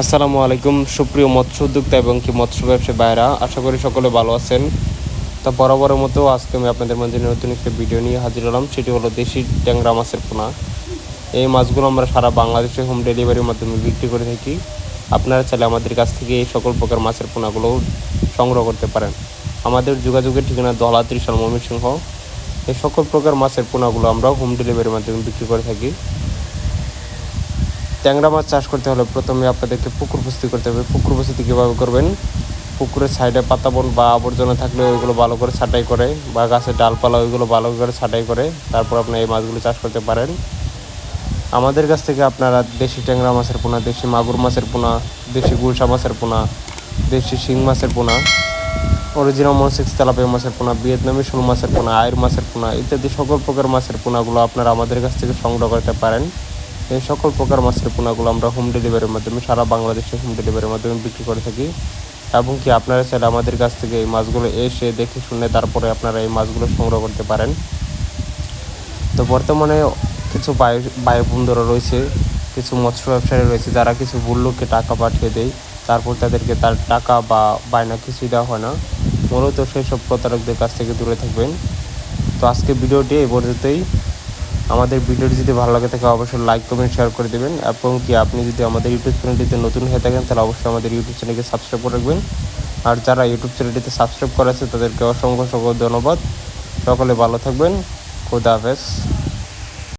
আসসালামু আলাইকুম, সুপ্রিয় মৎস্য উদ্যোক্তা এবং কি মৎস্য ব্যবসায়ী ভাইরা আশা করি সকলে ভালো আছেন। তা বরাবরের মতো আজকে আমি আপনাদের মাঝে নতুন একটা ভিডিও নিয়ে হাজির হলাম, সেটি হলো দেশি ট্যাংরা মাছের পোনা। এই মাছগুলো আমরা সারা বাংলাদেশে হোম ডেলিভারির মাধ্যমে বিক্রি করে থাকি। আপনারা চাইলে আমাদের কাছ থেকে এই সকল প্রকার মাছের পোনাগুলো সংগ্রহ করতে পারেন। আমাদের যোগাযোগের ঠিকানা দলা ত্রিশাল ময়মনসিংহ। এই সকল প্রকার মাছের পোনাগুলো আমরা হোম ডেলিভারির মাধ্যমে বিক্রি করে থাকি। ট্যাংরা মাছ চাষ করতে হলে প্রথমে আপনাদেরকে পুকুর প্রস্তুতি করতে হবে। পুকুর প্রস্তুতি কীভাবে করবেন? পুকুরের সাইডে পাতাবন বা আবর্জনা থাকলে ওইগুলো ভালো করে ছাঁটাই করে বা গাছের ডালপালা ওইগুলো ভালো করে ছাঁটাই করে তারপর আপনি এই মাছগুলো চাষ করতে পারেন। আমাদের কাছ থেকে আপনারা দেশি ট্যাংরা মাছের পোনা, দেশি মাগুর মাছের পোনা, দেশি গুলশা মাছের পোনা, দেশি শিং মাছের পোনা অরিজিনাল মনসিক্স তেলাপিয়া মাছের পোনা ভিয়েতনামি শোল মাছের পোনা আয়ের মাছের পোনা ইত্যাদি সকল প্রকার মাছের পোনাগুলো আপনারা আমাদের কাছ থেকে সংগ্রহ করতে পারেন। এই সকল প্রকার মাছের পোনাগুলো আমরা হোম ডেলিভারির মাধ্যমে সারা বাংলাদেশে হোম ডেলিভারির মাধ্যমে বিক্রি করে থাকি। এবং কি আপনারা চাইলে আমাদের কাছ থেকে এই মাছগুলো এসে দেখে শুনে তারপরে আপনারা এই মাছগুলো সংগ্রহ করতে পারেন। তো বর্তমানে কিছু বায়ু বন্ধুরা রয়েছে, কিছু মৎস্য ব্যবসায়ী রয়েছে যারা কিছু ভুল লোককে টাকা পাঠিয়ে দেয়। তারপর তাদেরকে তার টাকা বা বায়না কিছুই দেওয়া হয় না। মূলত সেই সব প্রতারকদের কাছ থেকে দূরে থাকবেন। তো আজকে ভিডিওটি এই পর্যন্তই। আমাদের ভিডিওটি যদি ভালো লাগে থাকে, অবশ্যই লাইক কমেন্ট শেয়ার করে দেবেন। এবং কি, আপনি যদি আমাদের ইউটিউব চ্যানেলটিতে নতুন হয়ে থাকেন, তাহলে অবশ্যই আমাদের ইউটিউব চ্যানেলকে সাবস্ক্রাইব করে রাখবেন। আর যারা ইউটিউব চ্যানেলটিতে সাবস্ক্রাইব করেছে, তাদেরকে অসংখ্য অসংখ্য ধন্যবাদ। সকলে ভালো থাকবেন। খুদা হাফেজ।